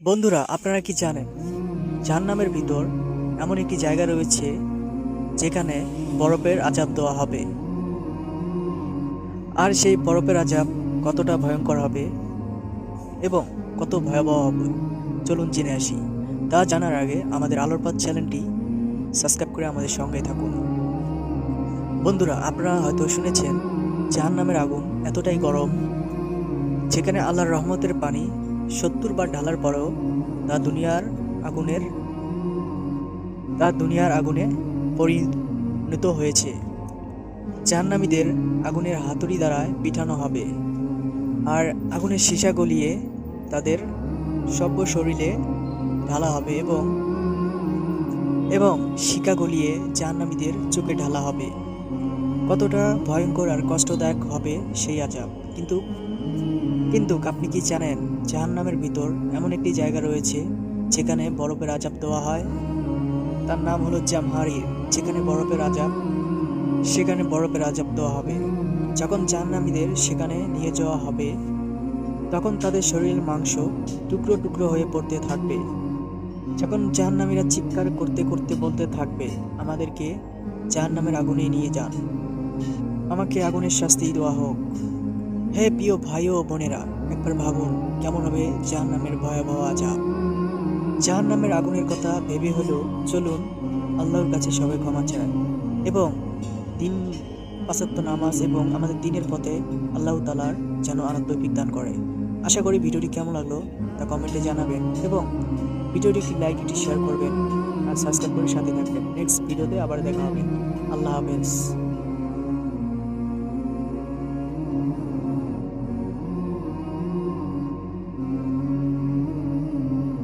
বন্ধুরা, আপনারা কি জানেন, জাহান্নামের ভিতর এমন একটি জায়গা রয়েছে যেখানে বরফের আজাব দেওয়া হবে। আর সেই বরফের আজাব কতটা ভয়ঙ্কর হবে এবং কত ভয়াবহ হবে, চলুন জেনে আসি। তা জানার আগে আমাদের আলোরপাত চ্যানেলটি সাবস্ক্রাইব করে আমাদের সঙ্গে থাকুন। বন্ধুরা, আপনারা হয়তো শুনেছেন, জাহান্নামের আগুন এতটাই গরম, যেখানে আল্লাহর রহমতের পানি সত্তর বার ঢালার পরেও তা দুনিয়ার আগুনের তা দুনিয়ার আগুনে পরিণত হয়েছে। জাহান্নামীদের আগুনের হাতুড়ি দ্বারা পিঠানো হবে। আর আগুনের সীসা গলিয়ে তাদের সভ্য শরীরে ঢালা হবে এবং এবং শিকা গলিয়ে জাহান্নামীদের চোখে ঢালা হবে। কতটা ভয়ঙ্কর আর কষ্টদায়ক হবে সেই আজাব। কিন্তু কিন্তু আপনি কি জানেন জাহান্নামের ভিতর এমন একটি জায়গা রয়েছে যেখানে বরফের আজাব দেওয়া হয়। তার নাম হলো জামহারির, যেখানে বরফের আজাব সেখানে বরফের আজাব দেওয়া হবে। যখন জাহান্নামীদের সেখানে নিয়ে যাওয়া হবে, তখন তাদের শরীরের মাংস টুকরো টুকরো হয়ে পড়তে থাকবে। যখন জাহান্নামীরা চিৎকার করতে করতে বলতে থাকবে, আমাদেরকে জাহান্নামের আগুনে নিয়ে যান। আমাকে আগুনের শাস্তি দেওয়া হোক। হে প্রিয় ভাই ও বোনেরা, একবার ভাবুন কেমন হবে জাহান নামের ভয়াবহ আজাব। জাহান নামের আগুনের কথা ভেবে হলেও চলুন, আল্লাহর কাছে সবাই ক্ষমা চায় এবং দিন পাঁচাত্ত নামাজ এবং আমাদের দিনের পথে আল্লাহ তালার যেন আনন্দ দান করে। আশা করি ভিডিওটি কেমন লাগল তা কমেন্টে জানাবেন এবং ভিডিওটি একটি লাইক, একটি শেয়ার করবেন আর সাবস্ক্রাইব করে সাথে থাকবেন। নেক্সট ভিডিওতে আবার দেখা হবে। আল্লাহ হাফেজ।